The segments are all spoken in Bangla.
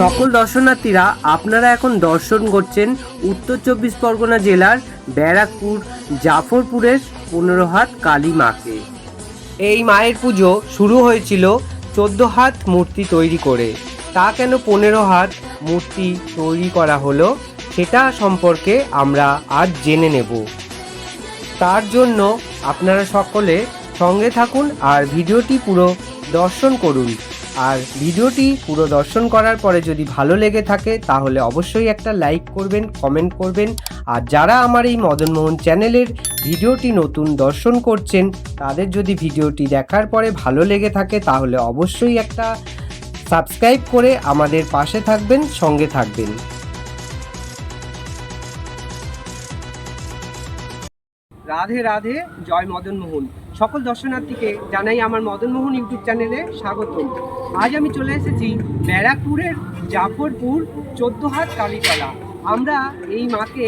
সকল দর্শনার্থীরা, আপনারা এখন দর্শন করছেন উত্তর চব্বিশ পরগনা জেলার ব্যারাকপুর, জাফরপুরের পনেরো হাত কালী মাকে। এই মায়ের পুজো শুরু হয়েছিল চোদ্দ হাত মূর্তি তৈরি করে। তা কেন পনেরো হাত মূর্তি তৈরি করা হলো, সেটা সম্পর্কে আমরা আজ জেনে নেব। তার জন্য আপনারা সকলে সঙ্গে থাকুন আর ভিডিওটি পুরো দর্শন করুন। আর ভিডিওটি পুরো দর্শন করার পরে যদি ভালো লেগে থাকে, তাহলে অবশ্যই একটা লাইক করবেন, কমেন্ট করবেন। আর যারা আমার এই মদনমোহন চ্যানেলের ভিডিওটি নতুন দর্শন করছেন, তাদের যদি ভিডিওটি দেখার পরে ভালো লেগে থাকে, তাহলে অবশ্যই একটা সাবস্ক্রাইব করে আমাদের পাশে থাকবেন, সঙ্গে থাকবেন। রাধে রাধে, জয় মদন মোহন। সকল দর্শনার্থীকে জানাই আমার মদনমোহন ইউটিউব চ্যানেলে স্বাগত। আজ আমি চলে এসেছি ব্যারাকপুরের জাফরপুর চোদ্দ হাত কালীতলা। আমরা এই মাকে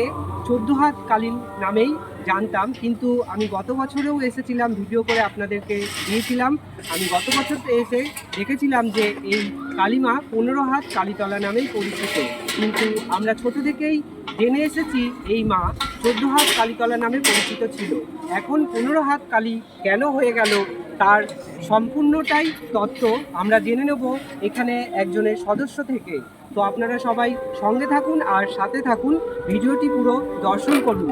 চোদ্দ হাত কালী নামেই জানতাম, কিন্তু আমি গত বছরেও এসেছিলাম, ভিডিও করে আপনাদেরকে দিয়েছিলাম। আমি গত বছর এসে দেখেছিলাম যে এই কালীমা পনেরো হাত কালীতলা নামেই পরিচিত। কিন্তু আমরা ছোট থেকেই জেনে এসেছি এই মা চোদ্দ হাত কালীতলা নামে পরিচিত ছিল। এখন পনেরো হাত কালী কেন হয়ে গেল তার সম্পূর্ণটাই তথ্য আমরা জেনে নেব এখানে একজনের সদস্য থেকে। তো আপনারা সবাই সঙ্গে থাকুন আর সাথে থাকুন, ভিডিওটি পুরো দর্শন করুন।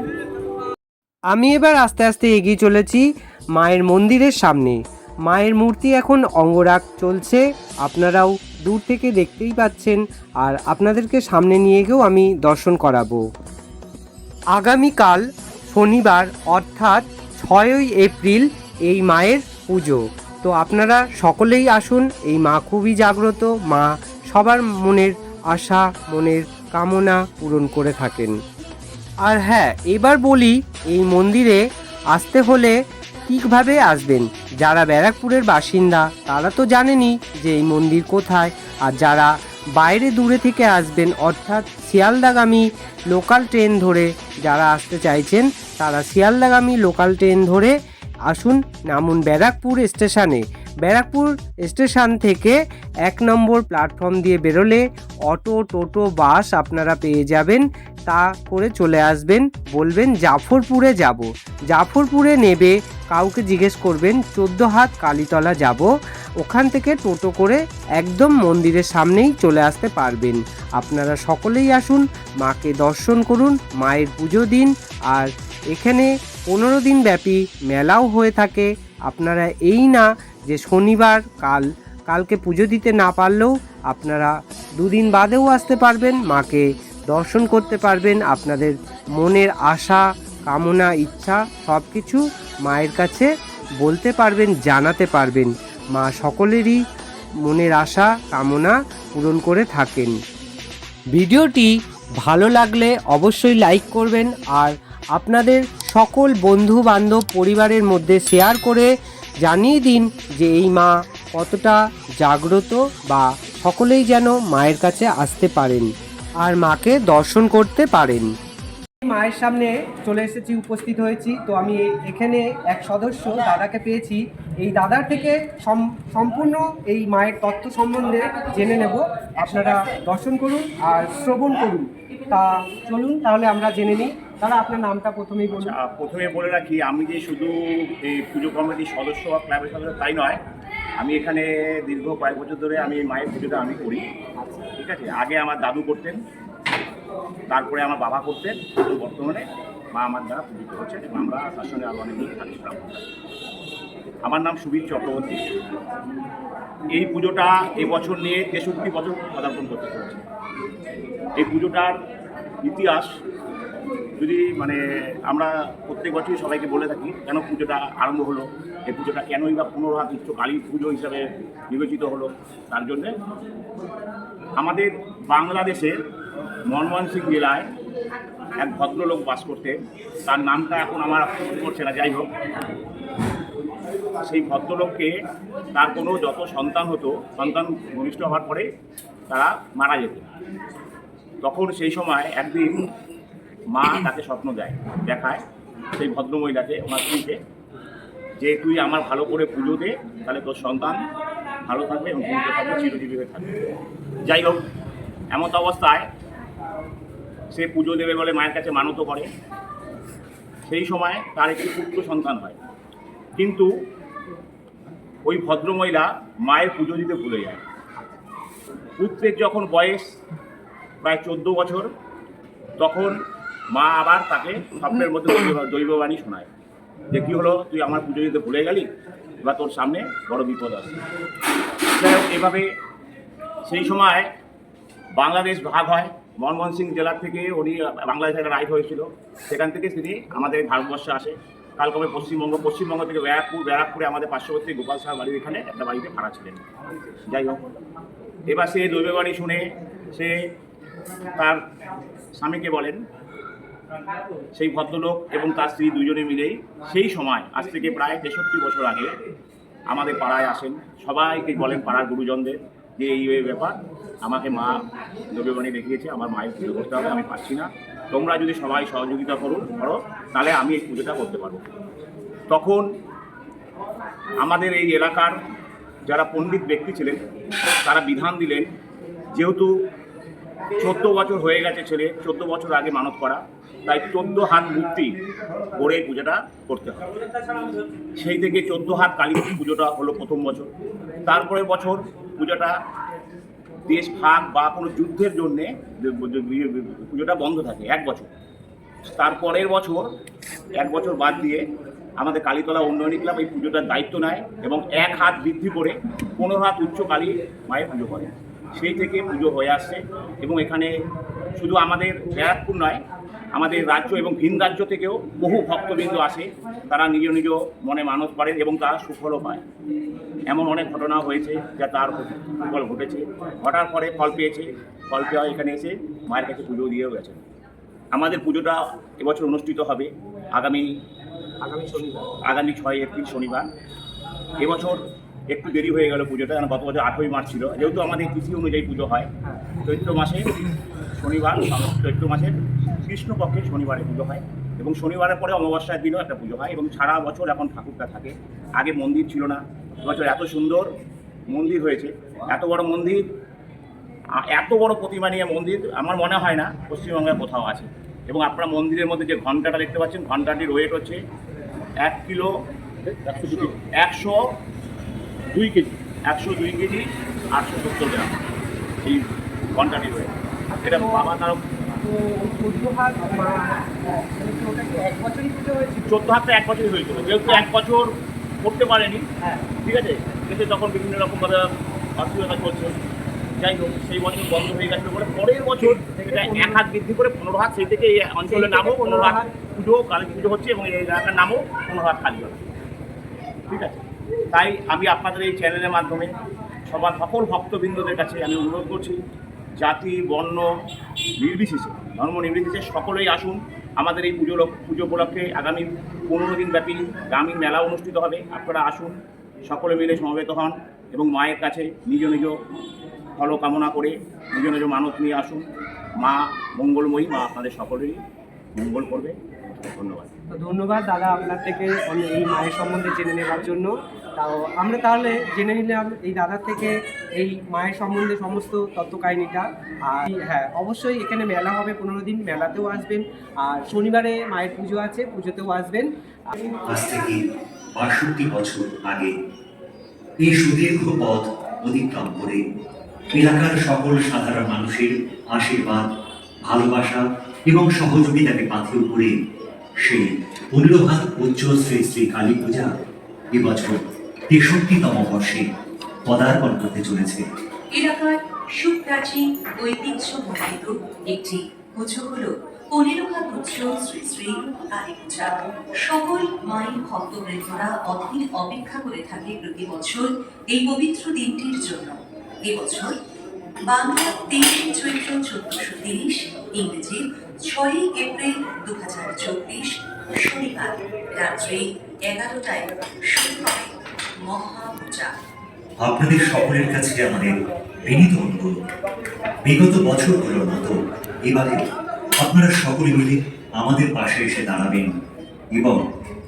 আমি এবার আস্তে আস্তে এগিয়ে চলেছি মায়ের মন্দিরের সামনে। মায়ের মূর্তি এখন অঙ্গরাগ চলছে, আপনারাও দূর থেকে দেখতেই পাচ্ছেন। আর আপনাদেরকে সামনে নিয়ে গিয়েও আমি দর্শন করাবো। আগামীকাল শনিবার, অর্থাৎ ছয়ই এপ্রিল, এই মায়ের পুজো। তো আপনারা সকলেই আসুন, এই মা খুবই জাগ্রত। মা সবার মনের আশা, মনের কামনা পূরণ করে থাকেন। আর হ্যাঁ এবার বলি, এই মন্দিরে আসতে হলে ঠিকভাবে আসবেন? যারা ব্যারাকপুরের বাসিন্দা, তারা তো জানেনই যে এই মন্দির কোথায়। আর যারা বাইরে দূরে থেকে আসবেন, অর্থাৎ শিয়ালদাগামী লোকাল ট্রেন ধরে যারা আসতে চাইছেন, তারা শিয়ালদাগামী লোকাল ট্রেন ধরে আসুন নামুন ব্যারাকপুর স্টেশনে ব্যারাকপুর স্টেশন থেকে এক নম্বর প্ল্যাটফর্ম দিয়ে বেরোলে অটো, টোটো, বাস আপনারা পেয়ে যাবেন। তা করে চলে আসবেন, বলবেন জাফরপুরে যাব। জাফরপুরে নেবে, কাউকে জিজ্ঞেস করবেন, চোদ্দ হাত কালীতলা যাব। ওখান থেকে টোটো করে একদম মন্দিরের সামনেই চলে আসতে পারবেন। আপনারা সকলেই আসুন, মাকে দর্শন করুন, মায়ের পুজো দিন, আর এখানে পনেরো দিন ব্যাপী মেলাও হয়ে থাকে। আপনারা এই না যে শনিবার কাল, কালকে পুজো দিতে না পারলেও আপনারা দুদিন বাদেও আসতে পারবেন, মাকে দর্শন করতে পারবেন। আপনাদের মনের আশা, কামনা, ইচ্ছা সব কিছু মায়ের কাছে বলতে পারবেন, জানাতে পারবেন। মা সকলেরই মনের আশা, কামনা পূরণ করে থাকেন। ভিডিওটি ভালো লাগলে অবশ্যই লাইক করবেন আর আপনাদের সকল বন্ধু বান্ধব পরিবারের মধ্যে শেয়ার করে জানিয়ে দিন যে এই মা কতটা জাগ্রত বা সকলেই যেন মায়ের কাছে আসতে পারেন আর মাকে দর্শন করতে পারেন। মায়ের সামনে চলে এসেছি উপস্থিত হয়েছি। তো আমি এখানে এক সদস্য দাদাকে পেয়েছি। এই দাদার থেকে সম- সম্পূর্ণ এই মায়ের তত্ত্ব সম্বন্ধে জেনে নেব। আপনারা দর্শন করুন আর শ্রবণ করুন। তা চলুন তাহলে আমরা জেনে নিই। দাদা আপনার নামটা প্রথমেই বলুন। আচ্ছা, প্রথমে বলে রাখি আমি যে শুধু এই পুজো কমিটির সদস্য বা ক্লাবের সদস্য তাই নয়। আমি এখানে দীর্ঘ কয়েক বছর ধরে আমি মায়ের পুজোটা আমি করি। ঠিক আছে? আগে আমার দাদু করতেন তারপরে আমার বাবা করতেন এবং বর্তমানে মা আমার দ্বারা পূজিত হচ্ছে এবং আমরা তার সঙ্গে আরও অনেক লোক থাকি। আমার নাম সুবীর চক্রবর্তী এই পুজোটা এবছর নিয়ে তেষট্টি বছর পদার্পণ করতে চলেছে এই পুজোটার ইতিহাস যদি মানে আমরা প্রত্যেক বছরই সবাইকে বলে থাকি, কেন পুজোটা আরম্ভ হলো, এই পুজোটা কেনই বা পনেরো উচ্চ কালী পুজো হিসাবে বিবেচিত হলো, তার জন্যে আমাদের বাংলাদেশের মনমোহন জেলায় এক ভদ্রলোক বাস করতে। তার নামটা এখন আমার করছে না, যাই হোক। সেই ভদ্রলোককে তার কোনো যত সন্তান হতো, সন্তান ভূমিষ্ঠ হওয়ার পরে তারা মারা যেত। তখন সেই সময় একদিন মা তাকে স্বপ্ন দেয়, দেখায় সেই ভদ্রমহিলাকে, ওনার স্ত্রীকে, যে তুই আমার ভালো করে পুজো দে, তাহলে তোর সন্তান ভালো থাকবে এবং জীবিত থাকবে, চিরজীবী হয়ে থাকবে। যাই হোক, এমত অবস্থায় সে পুজো দেবে বলে মায়ের কাছে মানত করে। সেই সময় তার একটি পুত্র সন্তান হয়। কিন্তু ওই ভদ্রমহিলা মায়ের পুজো দিতে ভুলে যায়। পুত্রের যখন বয়স প্রায় চোদ্দ বছর, তখন মা আবার তাকে স্বপ্নের মধ্যে দৈববাণী শোনায় যে, কী হলো? তুই আমার পুজো দিতে ভুলে গেলি? এবার তোর সামনে বড় বিপদ আছে এভাবে সেই সময় বাংলাদেশ ভাগ হয়। মনমোহন সিং জেলার থেকে উনি বাংলাদেশে একটা রাইট হয়েছিল। সেখান থেকে তিনি আমাদের ভারতবর্ষে আসে। কালক্রমে পশ্চিমবঙ্গ পশ্চিমবঙ্গ থেকে ব্যারাকপুর, ব্যারাকপুরে আমাদের পার্শ্ববর্তী গোপাল সাহা বাড়ির এখানে একটা বাড়িতে ভাড়া ছিলেন। যাই হোক, এবার সে দৈববাণী শুনে সে তার স্বামীকে বলেন, সেই ভদ্রলোক এবং তার স্ত্রী দুজনে মিলেই সেই সময়, আজ থেকে প্রায় তেষট্টি বছর আগে আমাদের পাড়ায় আসেন। সবাইকে বলেন পাড়ার গুরুজনদের। যে এই এই ব্যাপার, আমাকে মা দ্রব্যবাণী দেখিয়েছে, আমার মায়ের পুজো করতে হবে, আমি পারছি না। তোমরা যদি সবাই সহযোগিতা করুন করো, তাহলে আমি এই পুজোটা করতে পারব। তখন আমাদের এই এলাকার যারা পণ্ডিত ব্যক্তি ছিলেন, তারা বিধান দিলেন, যেহেতু চোদ্দ বছর হয়ে গেছে ছেলে, চোদ্দ বছর আগে মানত করা। তাই চোদ্দ হাত মূর্তি করে পুজোটা করতে হয় সেই থেকে চোদ্দ হাত কালী পুজোটা হলো প্রথম বছর। তারপরে বছর পুজোটা দেশ, ভাগ বা কোনো যুদ্ধের জন্যে পুজোটা বন্ধ থাকে, এক বছর। তারপরের বছর, এক বছর বাদ দিয়ে আমাদের কালীতলা উন্নয়নী ক্লাব এই পুজোটার দায়িত্ব নেয় এবং এক হাত বৃদ্ধি করে পনেরো হাত উচ্চ কালী মায়ের পুজো করে। সেই থেকে পুজো হয়ে আসছে এবং এখানে শুধু আমাদের ব্যারাকপুর নয় আমাদের রাজ্য এবং ভিন রাজ্য থেকেও বহু ভক্তবৃন্দ আসে। তারা নিজ নিজ মনে মানত করেন এবং তারা সুফলও পায়। এমন অনেক ঘটনা হয়েছে যা তার ফল ঘটেছে। ঘটার পরে ফল পেয়েছে। ফল পেয়ে এখানে এসে মায়ের কাছে পুজো দিয়েও গেছে আমাদের পুজোটা এবছর অনুষ্ঠিত হবে আগামী আগামী শনিবার। আগামী ছয় এপ্রিল শনিবার। এবছর একটু দেরি হয়ে গেল পুজোটা কারণ গত বছর আঠই মার্চ ছিল। যেহেতু আমাদের তিথি অনুযায়ী পুজো হয়, চৈত্র মাসে শনিবার, চৈত্র মাসের কৃষ্ণপক্ষের শনিবারে পুজো হয় এবং শনিবারের পরে অমাবস্যার দিনও একটা পুজো হয় এবং সারা বছর এখন ঠাকুরটা থাকে। আগে মন্দির ছিল না, এবছর এত সুন্দর মন্দির হয়েছে, এত বড় মন্দির এত বড় প্রতিমা নিয়ে মন্দির আমার মনে হয় না পশ্চিমবঙ্গে কোথাও আছে। এবং আপনারা মন্দিরের মধ্যে যে ঘন্টাটা দেখতে পাচ্ছেন, ঘন্টাটির ওয়েট হচ্ছে এক কিলো, একশো দুই কেজি একশো দুই কেজি আটশো সত্তর গ্রাম এই ঘন্টাটির ওয়েট এটা বাবা তার চোদ্দ হাতটা এক বছরই হয়েছিল। যেহেতু এক বছর করতে পারেনি হ্যাঁ ঠিক আছে? কিন্তু তখন বিভিন্ন রকমভাবে অসুবিধা চলছে যাই হোক সেই বছর বন্ধ হয়ে গেছে বলে পরের বছর এটা এক হাত বৃদ্ধি করে পনেরো হাত সেই থেকে এই অঞ্চলের নামও পনেরো হাত পুজো কালী পুজো হচ্ছে এবং এই এলাকার নামও পনেরো হাত কালী হচ্ছে ঠিক আছে? তাই আমি আপনাদের এই চ্যানেলের মাধ্যমে সবার সকল ভক্তবৃন্দদের কাছে আমি অনুরোধ করছি, জাতি, বর্ণ নির্বিশেষে, ধর্ম নির্বিশেষে সকলেই আসুন আমাদের এই পুজো পুজো উপলক্ষে আগামী পনেরো দিন ব্যাপী গ্রামীণ মেলা অনুষ্ঠিত হবে। আপনারা আসুন, সকলে মিলে সমবেত হন এবং মায়ের কাছে নিজ নিজ ফল কামনা করে নিজ নিজ মানত নিয়ে আসুন। মা মঙ্গলময়ী, মা আপনাদের সকলেরই মঙ্গল করবে। ধন্যবাদ। তো ধন্যবাদ দাদা আপনার থেকে এই মায়ের সম্বন্ধে জেনে নেওয়ার জন্য। তাও আমরা তাহলে জেনে নিলাম এই দাদার থেকে এই মায়ের সম্বন্ধে সমস্ত তত্ত্ব কাহিনীটা আর হ্যাঁ অবশ্যই এখানে মেলা হবে পনেরো দিন মেলাতেও আসবেন। আর শনিবারে মায়ের পুজো আছে পুজোতেও আসবেন। আজ থেকে বাষট্টি বছর আগে এই সুদীর্ঘ পথ অতিক্রম করে এলাকার সকল সাধারণ মানুষের আশীর্বাদ ভালোবাসা এবং সহযোগিতাকে পাথেয় করে সেই মূল্যবান উচ্চ শ্রী শ্রী কালী পূজা এবছর তেষট্টিতম বর্ষে পদার্পণ করতে চলেছে। এলাকার সুপ্রাচীন ঐতিহ্যমণ্ডিত একটি পুজো হল পনেরো হাত উচ্চ শ্রী শ্রী কালী পূজা। সকল মায়ের ভক্তবৃন্দরা অধীর অপেক্ষা করে থাকে প্রতি বছর এই পবিত্র দিনটির জন্য। এবছর বাংলা তেইশে চৈত্র চোদ্দশো তিরিশ ইংরেজি ছয়ই এপ্রিল দু হাজার চব্বিশ শনিবার, রাত্রি এগারোটায় শুরু মহাপূজা। আপনাদের সকলের কাছে আমাদের বিনীত অনুরোধ, বিগত বছরগুলোর মতো এবারে আপনারা সকলে মিলে আমাদের পাশে এসে দাঁড়াবেন এবং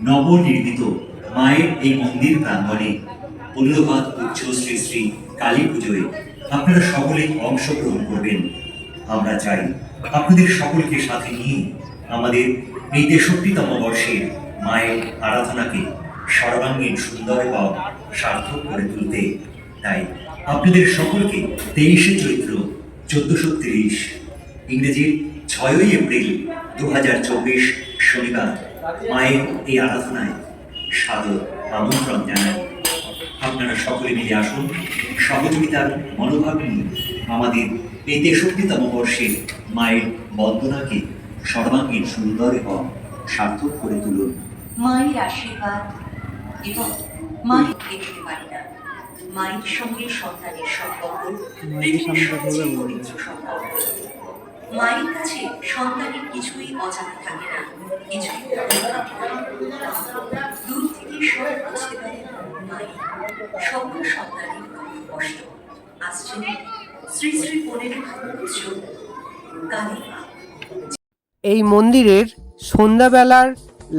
নবনির্মিত মায়ের এই মন্দির প্রাঙ্গণে পনেরোভাত উচ্চ শ্রী শ্রী কালী পুজোয় আপনারা সকলেই অংশগ্রহণ করবেন। আমরা চাই আপনাদের সকলকে সাথে নিয়ে আমাদের এই তেষট্টিতম বর্ষের মায়ের আরাধনাকে সর্বাঙ্গীন সুন্দর এবং সার্থক করে তুলতে তাই আপনাদের সকলকে তেইশে চৈত্র চোদ্দশো তিরিশ ইংরেজির ছয়ই এপ্রিল দু হাজার চব্বিশ শনিবার মায়ের এই আরাধনায় সাদর আমন্ত্রণ জানাই। আপনারা সকলে মিলে আসুন। সহযোগিতার মনোভাব নিয়ে আমাদের এই তেষট্টিতম বর্ষের মায়ের বন্দনাকে সর্বাঙ্গীন সুন্দর এবং সার্থক করে তুলুন। মায়ের আশীর্বাদ এবং মায়ের দেখতে পারি না। মায়ের সঙ্গে সন্তানের সম্পর্ক পৃথিবীর সবচেয়ে পবিত্র সম্পর্ক। মায়ের কাছে সন্তানের কিছুই অজানা থাকে না কিছুই। দূর থেকে সব বুঝতে সকল সন্তানের কষ্ট আসছেন শ্রী শ্রী পনেরো কালী এই মন্দিরের সন্ধ্যাবেলার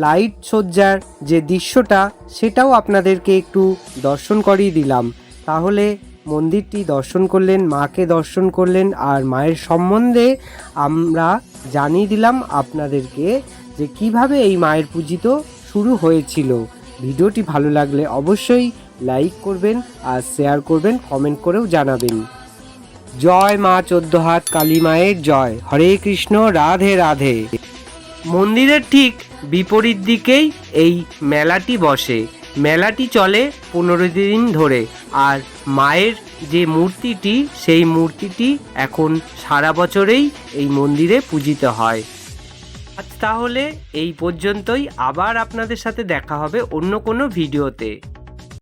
লাইট সজ্জার যে দৃশ্যটা, সেটাও আপনাদেরকে একটু দর্শন করিয়ে দিলাম। তাহলে মন্দিরটি দর্শন করলেন, মাকে দর্শন করলেন, আর মায়ের সম্বন্ধে আমরা জানিয়ে দিলাম আপনাদেরকে যে কীভাবে এই মায়ের পূজিত শুরু হয়েছিল। ভিডিওটি ভালো লাগলে অবশ্যই লাইক করবেন আর শেয়ার করবেন, কমেন্ট করেও জানাবেন। জয় মা চোদ্দ হাত, কালী মায়ের জয়। হরে কৃষ্ণ, রাধে রাধে। মন্দিরের ঠিক বিপরীত দিকেই এই মেলাটি বসে। মেলাটি চলে পনেরো দিন ধরে। আর মায়ের যে মূর্তিটি, সেই মূর্তিটি এখন সারা বছরেই এই মন্দিরে পূজিত হয়। আজ তাহলে এই পর্যন্তই। আবার আপনাদের সাথে দেখা হবে অন্য কোনো ভিডিওতে।